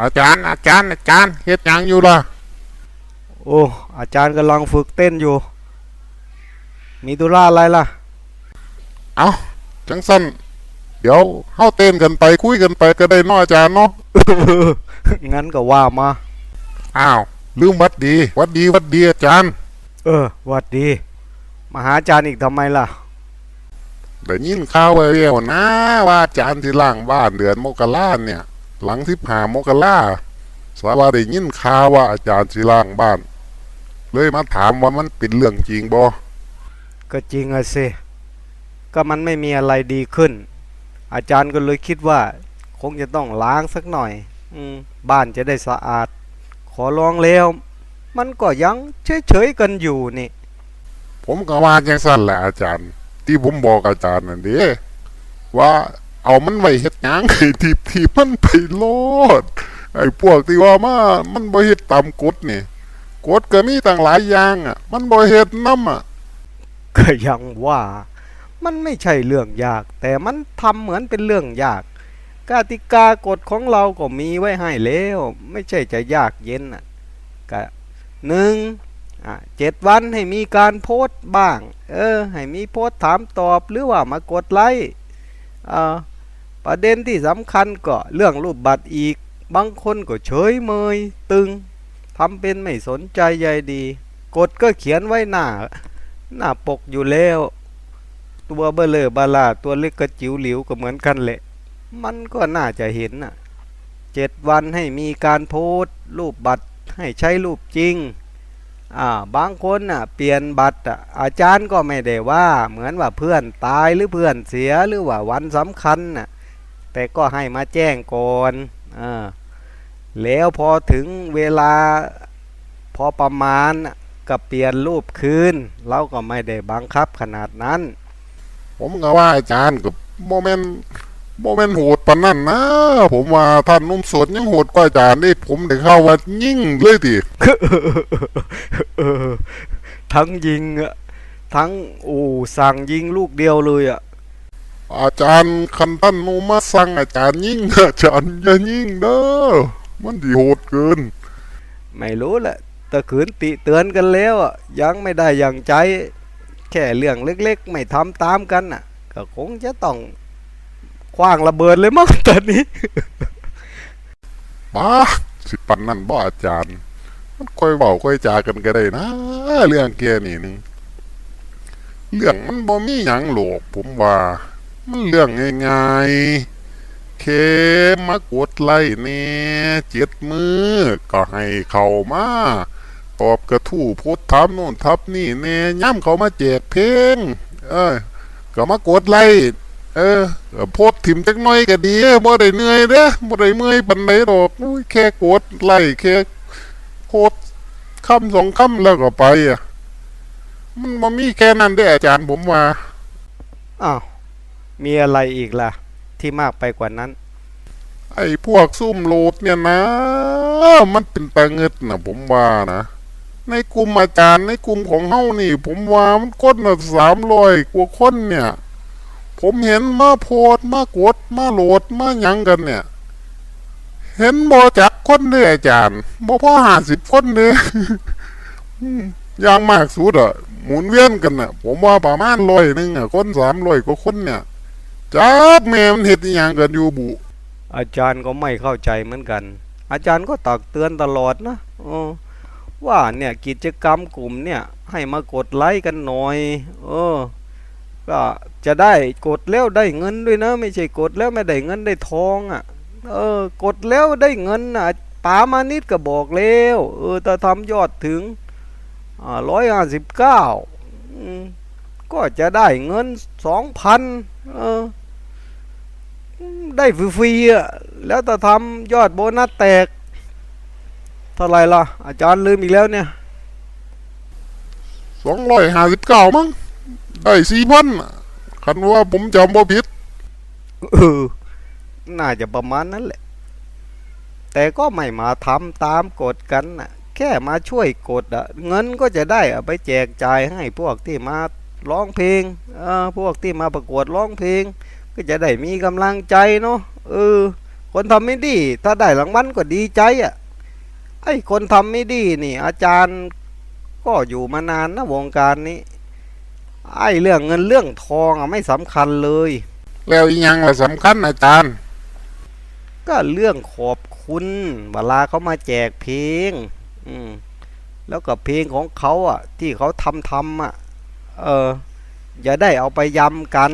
อาจารย์อาจารย์อาจารย์เฮ็ดหยังอยู่ล่ะโอ้อาจารย์กำลังฝึกเต้นอยู่ มีธุระอะไรล่ะ เอาจังสั้นเดี๋ยวเฮาเต้นกันไปคุยกันไปก็ได้เนาะอาจารย์เนาะงั้นก็ว่ามา อ้าวลืมหวัดดีหวัดดีหวัดดีอาจารย์เออหวัดดี มาหาอาจารย์อีกทำไมล่ะ ได้ยินข่าวไว้แล้วนะว่าอาจารย์ที่ล่างบ้านเดือนมกราเนี่ย หลังที่ผ่ามกราสว่าได้ยินข่าวว่าอาจารย์ที่ล่างบ้าน เลยมาถามว่ามันเป็นเรื่องจริงบ่ก็จริงอะสิก็มันไม่มีอะไรดีขึ้น อาจารย์ก็เลยคิดว่า คงจะต้องล้างสักหน่อย อืมบ้านจะได้สะอาด ขอร้องแล้ว มันก็ยังเฉยๆกันอยู่นี่ ผมก็ว่าจังสั้นแหละอาจารย์ ที่ผมบอกอาจารย์นั่นเด้ว่า เอามันไว้เฮ็ดหยังให้ทีบทีบมันไปโลดไอ้พวกที่ว่ามามันบ่เฮ็ดตามกฎนี่กฎก็มีตั้งหลายอย่างอะ มันบ่เฮ็ดนำอะก็ยังว่ามันไม่ใช่เรื่องยาก แต่มันทำเหมือนเป็นเรื่องยากกติกากฎของเราก็มีไว้ให้แล้ว ไม่ใช่จะยากเย็นอะก็หนึ่งอะเจ็ดวันให้มีการโพสต์บ้าง เออ ให้มีโพสต์ถามตอบหรือว่ามากดไลค์อ่ ประเด็นที่สำคัญก็เรื่องรูปบัตรอีก บางคนก็เฉยเมย ตึงทำเป็นไม่สนใจใยดีกฎก็เขียนไว้หน้า หน้าปกอยู่แล้ว ตัวเบลอบาลาตัวเล็กกระจิ๋วหลิวก็เหมือนกันแหละ มันก็น่าจะเห็นน่ะเจ็ดวันให้มีการโพสต์รูปบัตรให้ใช้รูปจริง บางคนน่ะเปลี่ยนบัตรอาจารย์ก็ไม่ได้ว่าเหมือนว่าเพื่อนตายหรือเพื่อนเสียหรือว่าวันสำคัญน่ะแต่ก็ให้มาแจ้งก่อนอแล้วพอถึงเวลาพอประมาณก็เปลี่ยนรูปคืนเราก็ไม่ได้บังคับขนาดนั้น ผมก็ว่าอาจารย์ก็บ่แม่นบ่ แม่นโหดปานนั้นนะ ผมว่าท่านนุ่มสดยังโหดกว่าอาจารย์นี่ผมได้เข้าว่ายิ่งเลยติเออทั้งยิงอะทั้งโอ้สั่งยิงลูกเดียวเลยอะอาจารย์คันท่านนูมาสั่งอาจารย์ยิ่งอาจารย์อย่ายิ่งเด้อมันสิโหดเกิน ไม่รู้แหละแต่ขืนติเตือนกันแล้วอะยังไม่ได้อย่างใจ แค่เรื่องเล็กๆ ไม่ทำตามกันน่ะ ก็คงจะต้อง คว้างระเบิดเลยมั้งตอนนี้ป้าสิปันนั่นบ่อาจารย์ มันค่อยเว้าค่อยจากันก็ได้นะ เรื่องแกนี่หนึงเรื่องมันบ่มีหยังหรอกผมว่า มันเรื่องง่ายๆเคมากดไล่แน่เจ็ดมือก็ให้เข้ามาตอบกระทู้โพสต์ถามโน่นทับนี่แน่ย่ำเขามาแจกเพลง เออ ก็มากดไล่เออโพส ถิ่มจักน้อยก็ดีบ่ได้เหนื่อยเด้อบ่ได้เมื่อยปานใดดอกอุ้ยแค่กดไล่แค่โพสต์คำสองคำแล้วก็ไปอะ มันบ่มีแค่นั้นเด้อาจารย์ผมว่าอ้าวมีอะไรอีกล่ะ ที่มากไปกว่านั้น ไอ้พวกซุ่มโลดเนี่ยนะ มันเป็นตาเงิดนะผมว่านะในกลุ่มอาจารย์ในกลุ่มของเฮานี่ ผมว่ามันคนสามร้อยกว่าคนเนี่ย ผมเห็นมาโพสต์มากดมาโหลดมาหยังกันเนี่ย เห็นบอจักคนเด้ออาจารย์บอพอหาสิบคนเด้ออืมอย่างมากสุดอะหมุนเวียนกันน่ะผมว่าประมาณร้อยหนึ่งอะคนสามร้อยกว่าคนเนี่ยจักแม่มันเห็ดอย่างกันอยู่บุ อาจารย์ก็ไม่เข้าใจเหมือนกัน อาจารย์ก็ตักเตือนตลอดนะออว่าเนี่ยกิจกรรมกลุ่มเนี่ย ให้มากดไลค์กันหน่อย เออ ก็จะได้กดแล้วได้เงินด้วยนะไม่ใช่กดแล้วไม่ได้เงินได้ทองอะเออกดแล้วได้เงินอะป๋ามานิดก็บอกแล้วเออถ้าทำยอดถึงร้อยห้าสิบเก้าก็จะได้เงินสองพันเออได้ฟรีๆอะแล้วแต่ทำยอดโบนัสแตกเท่าไหรล่ะ อาจารย์ลืมอีกแล้วเนี่ยสองร้อยห้าสิบเก้ามั้ง ได้สี่พันคันว่าผมจำบ่ผิดเออ น่าจะประมาณนั้นแหละ แต่ก็ไม่มาทำตามกฎกันนะแค่มาช่วยกดอะเงินก็จะได้อาไปแจกจ่ายให้พวกที่มาร้องเพลงเออพวกที่มาประกวดร้องเพลง ก็จะได้มีกำลังใจเนาะเออ คนทำไม่ดี ถ้าได้รางวัลก็ดีใจอะไอ้คนทำไม่ดีนี่ อาจารย์ก็อยู่มานานนะวงการนี้ ไอ้เรื่องเงินเรื่องทองอะไม่สำคัญเลย แล้วอีหยังล่ะสำคัญอาจารย์ก็เรื่องขอบคุณเวลาเขามาแจกเพลง อืมแล้วก็เพลงของเขาอะ ที่เขาทำทำอะ เออ อย่าได้เอาไปยำกัน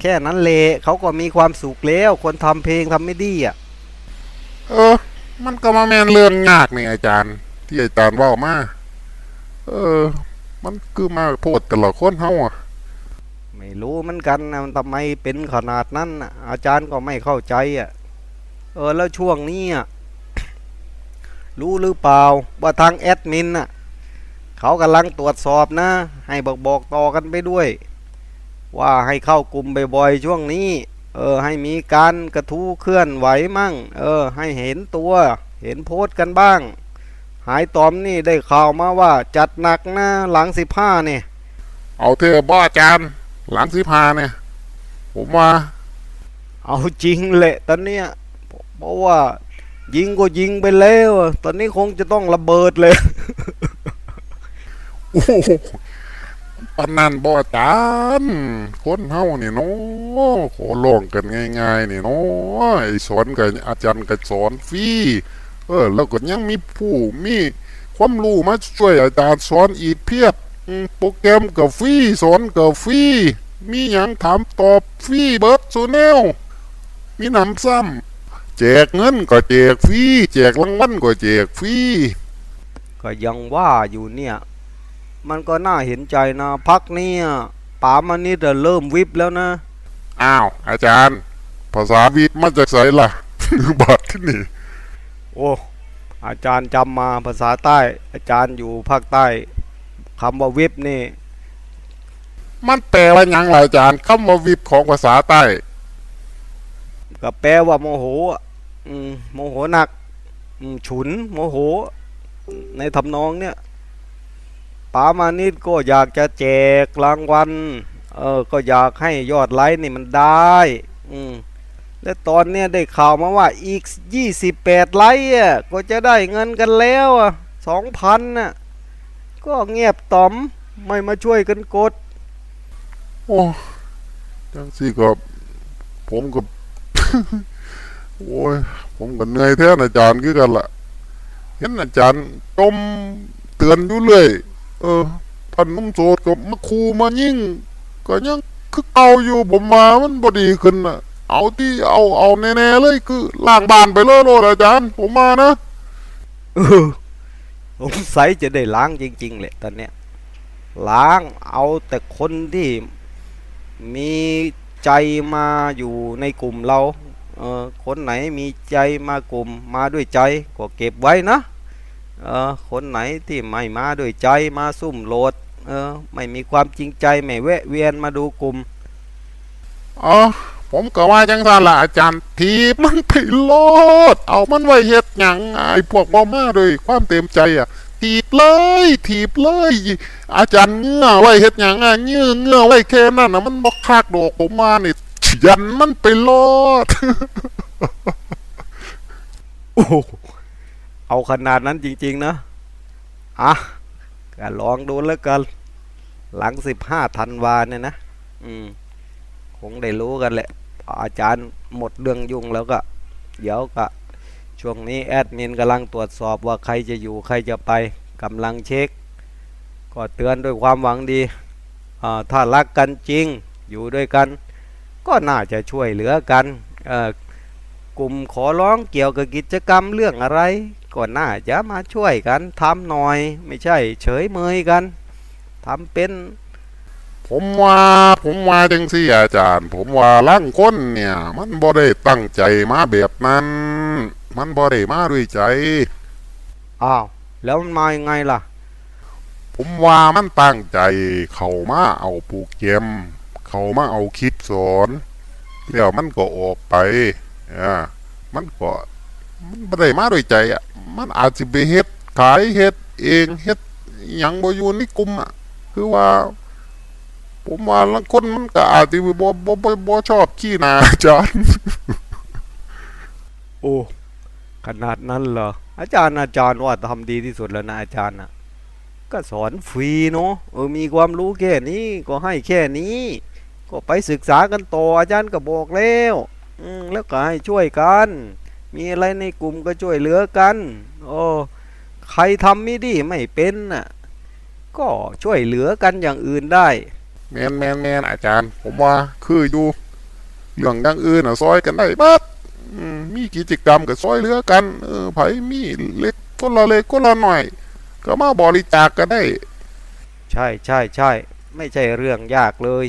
แค่นั้นเลยเขาก็มีความสุขแล้วคนทำเพลงทำไม่ดีอะ เออ มันก็มาแม่นเรื่องยากนี่อาจารย์ ที่อาจารย์เว่ามา เออ มันคือมาโพดแต่ละคนเฮาอะ ไม่รู้เหมือนกันนะมันทำไมเป็นขนาดนั้นน่ะอาจารย์ก็ไม่เข้าใจอะ เออแล้วช่วงนี้อะรู้หรือเปล่าว่าทางแอดมินน่ะเขากำลังตรวจสอบนะ ให้บอกบอกต่อกันไปด้วย ว่าให้เข้ากลุ่มบ่อยๆช่วงนี้ เออให้มีการกระทู้เคลื่อนไหวมั่ง เออ ให้เห็นตัว เห็นโพสต์กันบ้าง หายตอมนี่ได้ข่าวมาว่าจัดหนักนะหลังสิบห้าเนี่ยเอาเถอะบ่อาจารย์หลังสิพาเนี่ย ผมว่า เอาจริงแหละตอนเนี้ยเพราะว่ายิงก็ยิงไปแล้วอะตอนนี้คงจะต้องระเบิดเลย โอ้โหปานนันบ่อาจารย์คนเฮานี่เนาะขอลองกันง่ายๆนี่เนาะไอ้สอนกับอาจารย์ก็สอนฟรี เออ แล้วก็ยังมีผู้มีความรู้มาช่วยอาจารย์สอนอีกเพียบอืมโปรแกรมก็ฟรีสอนก็ฟรีมีหยังถามตอบฟรีเบิดซุแนวมีหนำซ้ำแจกเงินก็แจกฟรีแจกรางวัลก็แจกฟรีก็ยังว่าอยู่เนี่ย มันก็น่าเห็นใจนะพักเนี่ยป๋ามันนี่จะเริ่มวิบแล้วนะ อ้าว อาจารย์ ภาษาวิทย์มาจากไสล่ะ บัดที่นี่ โอ้อาจารย์จำมาภาษาใต้ อาจารย์อยู่ภาคใต้คำว่าวิบนี่ มันแปลว่าหยังล่ะอาจารย์คำว่าวิทย์ของภาษาใต้ ก็แปลว่าโมโหอะอืมโมโหหนักอืมฉุนโมโห ในทำนองเนี่ยป๋ามานิดก็อยากจะแจกรางวัลเออก็อยากให้ยอดไลค์นี่มันได้ อืม และตอนเนี้ยได้ข่าวมาว่าอีก 28 ไลค์อะก็จะได้เงินกันแล้วอะ2,000น่ะก็เงียบต่อมไม่มาช่วยกันกด โอ้จังสิก็ผมก็ โอ้ยผมก็เหนื่อยแท้นะอาจารย์คือกันล่ะ เห็นอาจารย์จมเตือนอยู่เลย เออพันนุ่มโสดก็มาคูมายิ่ง ก็ยังคือเก่าอยู่ผมมามันบ่ดีขึ้นน่ะ เอาที่เอาเอาแน่ๆเลยคือล่างบ้านไปเลยโลดอาจารย์ ผมมานะเออสงสัยจะได้ล้างจริง ๆ แหละตอนเนี้ยล้างเอาแต่คนที่มีใจมาอยู่ในกลุ่มเราเออคนไหนมีใจมากลุ่มมาด้วยใจก็เก็บไว้นะเออคนไหนที่ไม่มาด้วยใจมาซุ่มโหลดเออไม่มีความจริงใจไม่แวะเวียนมาดูกลุ่มอ๋อ ผมก็ว่าจังซั่นล่ะอาจารย์ทีบมันไปโลด เอามันไว้เฮ็ดหยังไอ้พวกบ่มาด้วยความเต็มใจอะทีบเลยทีบเลย อาจารย์เงื่อไว้เฮ็ดหยังอะเงื่อเงื่อไว้แค่นั้นน่ะมันบ่คักดอกผมว่านี่ยันมันไปโลดโอ้โหเอาขนาดนั้นจริง ๆ นะ อะก็ลองดูแล้วกัน หลังสิบห้าธันวาเนี่ยนะ อืม คงได้รู้กันแหละ อาจารย์หมดเรื่องยุ่งแล้วก็ เดี๋ยวก็ช่วงนี้แอดมินกำลังตรวจสอบว่าใครจะอยู่ใครจะไปกำลังเช็ค ก็เตือนด้วยความหวังดี ถ้ารักกันจริงอยู่ด้วยกัน ก็น่าจะช่วยเหลือกันกลุ่มขอร้องเกี่ยวกับกิจกรรมเรื่องอะไร ก็น่าจะมาช่วยกันทำหน่อย ไม่ใช่เฉยเมยกันทำเป็น ผมว่าผมว่าจังซี่อาจารย์ ผมว่าล่างคนเนี่ย มันบ่ได้ตั้งใจมาแบบนั้น มันบ่ได้มาด้วยใจ อ้าว แล้วมันมายังไงล่ะ ผมว่ามันตั้งใจ เข้ามาเอาโปรแกรมเข้ามาเอาคลิปสอนแล้วมันก็ออกไปอ่ามันก็มันบ่ได้มาด้วยใจอะมันอาจสิไปเฮ็ดขายเฮ็ดเองเฮ็ดอิหยังบ่อยู่ในกลุ่มอะคือว่า ผมว่าลางคนมันก็อาจสิบ่บ่บ่บ่ชอบขี้หนาอาจารย์ โอ้ ขนาดนั้นเหรอ อาจารย์อาจารย์ว่าทำดีที่สุดแล้วนะอาจารย์นะก็สอนฟรีเนาะเออมีความรู้แค่นี้ก็ให้แค่นี้ ก็ไปศึกษากันต่ออาจารย์ก็บอกแล้วอืมแล้วก็ให้ช่วยกัน มีอะไรในกลุ่มก็ช่วยเหลือกันโอ้ใครทำไม่ดีไม่เป็นน่ะ ก็ช่วยเหลือกันอย่างอื่นได้ แมนแมนแมนอาจารย์ ผมว่าคืออยู่เรื่องอย่างอื่นอะซอยกันได้บัดมีกิจกรรมกับซอยเหลือกัน เออไผมีเล็กคนละเล็กคนละหน่อย ก็มาบริจาคกันได้ ใช่ใช่ใช่ไม่ใช่เรื่องยากเลย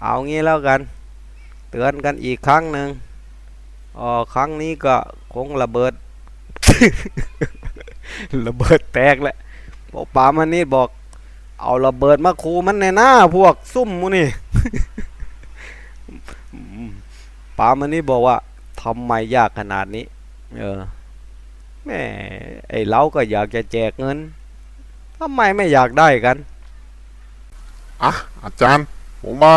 เอางี้แล้วกัน เตือนกันอีกครั้งหนึ่งอ๋อครั้งนี้ก็คงระเบิด ระเบิดแตกแหละบอกปามันนี่บอก เอาระเบิดมาคูมันในหน้าพวกซุ่มมูนี่ปามันนี่บอกว่าทำไมยากขนาดนี้ เออแม่ไอเราก็อยากจะแจกเงินทำไมไม่อยากได้กันอะอาจารย์ ผมว่า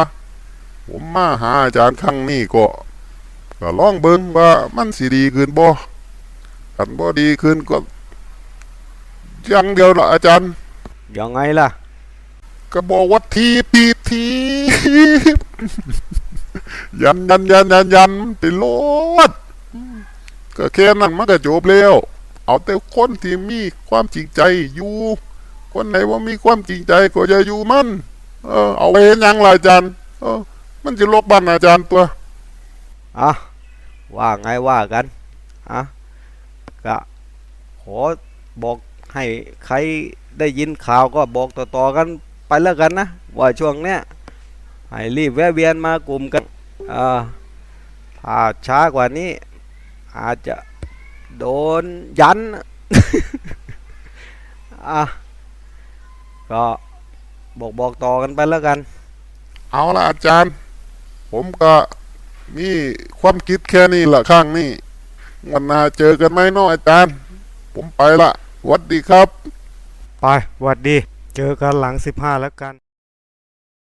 ผมมาหาอาจารย์ครั้งนี้ก็ก็ลองเบิ่งว่ามันสิดีขึ้นบ่คันบ่ดีขึ้นก็อยังเดียวละอาจารย์ ยังไงล่ะ ก็บอกว่าทีปีทียันยันยันยันยันไปโลดก็แค่นั้นมันก็จบแล้ว เอาแต่คนที่มีความจริงใจอยู่ คนไหนว่ามีความจริงใจก็จะอยู่มัน เออ เอาไปเห็นยังล่ะอาจารย์ เออ มันจะลบบ้านอาจารย์ตัว อะ ว่าไงว่ากัน อะ ก็ขอบอกให้ใครได้ยินข่าวก็บอกต่อๆกัน ไปแล้วกันนะว่าช่วงเนี้ยให้รีบแวะเวียนมากลุ่มกันอ่าถ้าช้ากว่านี้ อาจจะโดนยันอะก็บอกบอกต่อกันไปแล้วกัน เอาละอาจารย์ ผมก็มีความคิดแค่นี้ละข้างนี้วันหน้าเจอกันไหมเนาะอาจารย์ ผมไปละสวัสดีครับ ไปหวัดดี เจอกันหลังสิบห้าแล้วกัน